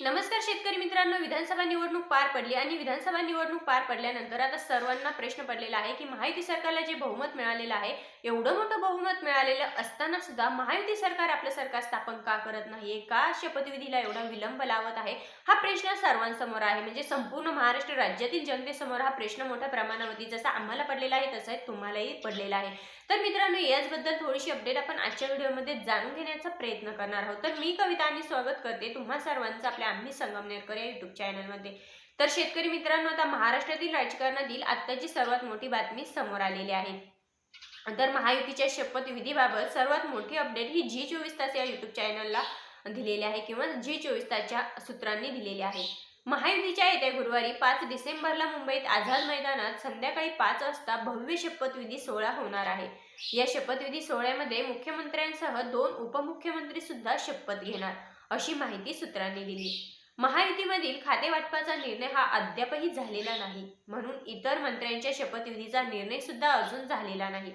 नमस्कार शेतकरी मित्रांनो विधानसभा निवडणूक पार पडली आणि विधानसभा निवडणूक पार पडल्यानंतर आता सर्वांना प्रश्न पडलेला आहे की महायुती सरकारला जे बहुमत मिळालेलं आहे एवढं मोठं बहुमत मिळालेलं असताना सुद्धा महायुती सरकार आपलं सरकार स्थापन का करत नाहीये? का शपथविधीला एवढा विलंब लावत आहे? हा प्रश्न सर्वांसमोर आहे. म्हणजे संपूर्ण महाराष्ट्र राज्यातील जनतेसमोर हा प्रश्न मोठ्या प्रमाणावरती जसा आम्हाला पडलेला आहे तसा तुम्हालाही पडलेला आहे. तर मित्रांनो याचबद्दल थोडीशी अपडेट आपण आजच्या व्हिडिओमध्ये जाणून घेण्याचा प्रयत्न करणार आहोत. तर मी कविता आणि स्वागत करते. तुम्हा सर्वांचं आपल्या आम्ही संगमनेरकर या युट्यूब चॅनलमध्ये तर शेतकरी मित्रांनो आता महाराष्ट्रातील राजकारणातील आत्ताची सर्वात मोठी बातमी समोर आलेली आहे. तर महायुतीच्या शपथविधीबाबत सर्वात मोठी अपडेट ही जी चोवीस तास या युट्यूब चॅनलला दिलेली आहे किंवा जी चोवीस तासच्या सूत्रांनी दिलेली आहे. महायुतीच्या येत्या गुरुवारी पाच डिसेंबरला मुंबईत आझाद मैदानात संध्याकाळी पाच वाजता भव्य शपथविधी सोहळा होणार आहे. या शपथविधी सोहळ्यामध्ये मुख्यमंत्र्यांसह दोन उपमुख्यमंत्री सुद्धा शपथ घेणार. अशी माहिती सूत्रांनी दिली. महायुतीमधील खाते वाटपाचा निर्णय हा अद्यापही झालेला नाही. म्हणून इतर मंत्र्यांच्या शपथविधीचा निर्णय सुद्धा अजून झालेला नाही.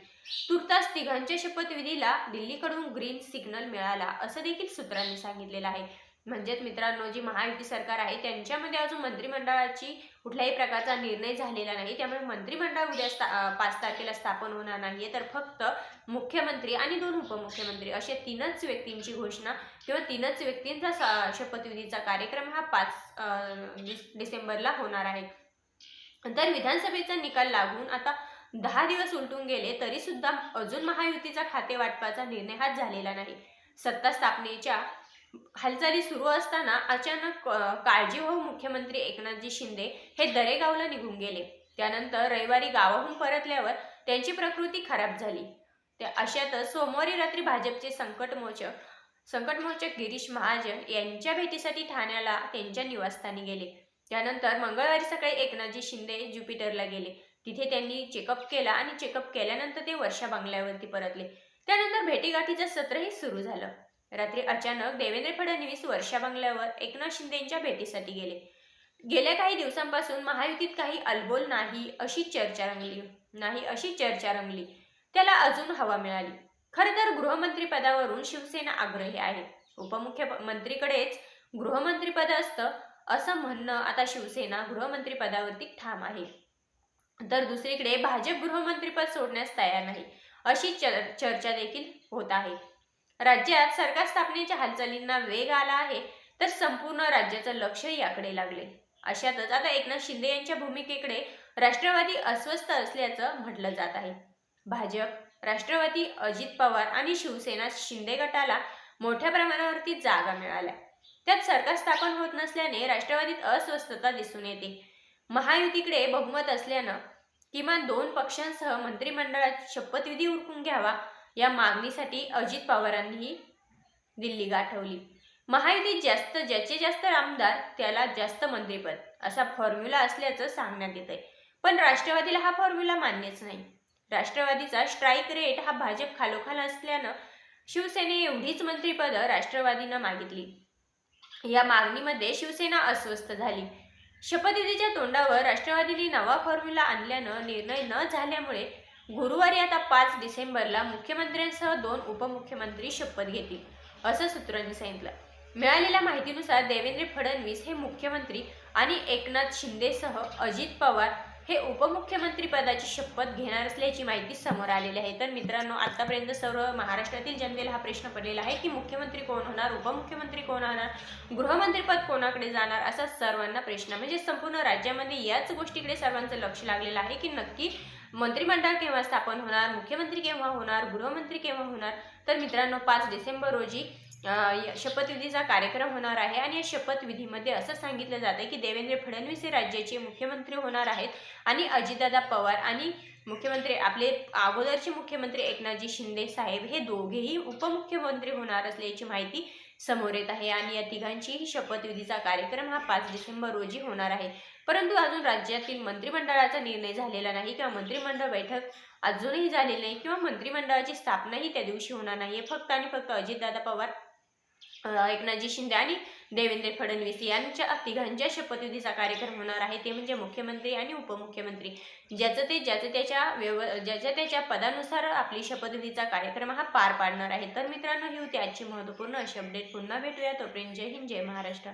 तुर्तास तिघांच्या शपथविधीला दिल्लीकडून ग्रीन सिग्नल मिळाला असं देखील सूत्रांनी सांगितलेलं आहे. म्हणजेच मित्रांनो जी महायुती सरकार आहे त्यांच्यामध्ये अजून मंत्रिमंडळाची कुठल्याही प्रकारचा निर्णय झालेला नाही. त्यामुळे मंत्रिमंडळ उद्या स्था पाच तारखेला स्थापन होणार नाहीये. तर फक्त मुख्यमंत्री आणि दोन उपमुख्यमंत्री अशा तीनच व्यक्तींची घोषणा किंवा तीनच व्यक्तींचा शपथविधीचा कार्यक्रम हा पाच म्हणजे डिसेंबरला होणार आहे. तर विधानसभेचा निकाल लागून आता दहा दिवस उलटून गेले तरी सुद्धा अजून महायुतीचा खाते वाटपाचा निर्णय हा झालेला नाही. सत्ता स्थापनेच्या हालचाली सुरू असताना अचानक अं, काळजीवाहू मुख्यमंत्री एकनाथजी शिंदे हे दरेगावला निघून गेले. त्यानंतर रविवारी गावाहून परतल्यावर त्यांची प्रकृती खराब झाली. त्या अशातच सोमवारी रात्री भाजपचे संकटमोचक संकटमोचक गिरीश महाजन यांच्या भेटीसाठी ठाण्याला त्यांच्या निवासस्थानी गेले. त्यानंतर मंगळवारी सकाळी एकनाथजी शिंदे ज्युपिटरला गेले. तिथे त्यांनी चेकअप केला आणि चेकअप केल्यानंतर ते वर्षा बंगल्यावरती परतले. त्यानंतर भेटीगाठीचं सत्रही सुरू झालं. रात्री अचानक देवेंद्र फडणवीस वर्षा बंगल्यावर एकनाथ शिंदेच्या भेटीसाठी गेले. गेल्या काही दिवसांपासून महायुतीत काही अलबोल नाही अशी चर्चा रंगली. नाही अशी चर्चा रंगली. त्याला अजून हवा मिळाली. खरं तर गृहमंत्री पदावरून शिवसेना आग्रही आहे. उपमुख्यमंत्रीकडेच गृहमंत्रीपद असतं असं म्हणणं आता शिवसेना गृहमंत्री पदावरती ठाम आहे. तर दुसरीकडे भाजप गृहमंत्रीपद सोडण्यास तयार नाही अशी चर्चा देखील होत आहे. राज्यात सरकार स्थापनेच्या हालचालींना वेग आला आहे तर संपूर्ण राज्याचं लक्ष याकडे लागले. अशातच आता एकनाथ शिंदे यांच्या भूमिकेकडे राष्ट्रवादी अस्वस्थ असल्याचं म्हटलं जात आहे. भाजप राष्ट्रवादी अजित पवार आणि शिवसेना शिंदे गटाला मोठ्या प्रमाणावरती जागा मिळाल्या. त्यात सरकार स्थापन होत नसल्याने राष्ट्रवादीत अस्वस्थता दिसून येते. महायुतीकडे बहुमत असल्यानं किमान दोन पक्षांसह मंत्रिमंडळात शपथविधी उरकून घ्यावा या मागणीसाठी अजित पवारांनीही दिल्ली गाठवली महायुतीत जास्त ज्याचे जास्त आमदार त्याला जास्त मंत्रीपद असा फॉर्म्युला असल्याचं सांगण्यात येत आहे पण राष्ट्रवादीला हा फॉर्म्युला मान्यच नाही. राष्ट्रवादीचा स्ट्राईक रेट हा भाजप खालोखाल असल्यानं शिवसेने एवढीच मंत्रिपदं राष्ट्रवादीनं मागितली. या मागणीमध्ये शिवसेना अस्वस्थ झाली. शपथविधीच्या तोंडावर राष्ट्रवादीने नवा फॉर्म्युला आणल्यानं निर्णय न झाल्यामुळे गुरुवारी आता पाच डिसेंबरला मुख्यमंत्र्यांसह दोन उपमुख्यमंत्री शपथ घेतील असं सूत्रांनी सांगितलं. मिळालेल्या माहितीनुसार देवेंद्र फडणवीस हे मुख्यमंत्री आणि एकनाथ शिंदेसह अजित पवार हे उपमुख्यमंत्री पदाची शपथ घेणार असल्याची माहिती समोर आलेली आहे. तर मित्रांनो आतापर्यंत सर्व महाराष्ट्रातील जनतेला हा प्रश्न पडलेला आहे की मुख्यमंत्री कोण होणार उपमुख्यमंत्री कोण होणार गृहमंत्रीपद कोणाकडे जाणार असा सर्वांना प्रश्न. म्हणजे संपूर्ण राज्यामध्ये याच गोष्टीकडे सर्वांचं लक्ष लागलेलं आहे की नक्की मंत्रिमंडळ केव्हा स्थापन होणार मुख्यमंत्री केव्हा होणार गृहमंत्री केव्हा होणार? तर मित्रांनो पाच डिसेंबर रोजी शपथविधीचा कार्यक्रम होणार आहे आणि या शपथविधीमध्ये असं सांगितलं जातं की देवेंद्र फडणवीस हे राज्याचे मुख्यमंत्री होणार आहेत आणि अजितदादा पवार आणि मुख्यमंत्री आपले अगोदरचे मुख्यमंत्री एकनाथजी शिंदे साहेब हे दोघेही उपमुख्यमंत्री होणार असल्याची माहिती समोर येत आहे. आणि या तिघांचीही शपथविधीचा कार्यक्रम हा पाच डिसेंबर रोजी होणार आहे. परंतु अजून राज्यातील मंत्रिमंडळाचा निर्णय झालेला नाही किंवा मंत्रिमंडळ बैठक अजूनही झालेली नाही किंवा मंत्रिमंडळाची स्थापनाही त्या दिवशी होणार नाही. फक्त आणि फक्त अजितदादा पवार एकनाथजी शिंदे आणि देवेंद्र फडणवीस यांच्या तिघांच्या शपथविधीचा कार्यक्रम होणार आहे. ते म्हणजे मुख्यमंत्री आणि उपमुख्यमंत्री. ज्याचं ते ज्याचं त्याच्या व्यव ज्याच्या त्याच्या पदानुसार आपली शपथविधीचा कार्यक्रम हा पार पाडणार आहे. तर मित्रांनो ही होती आजची महत्त्वपूर्ण अशी अपडेट. पुन्हा भेटूया. तोपर्यंत जय हिंद जय महाराष्ट्र.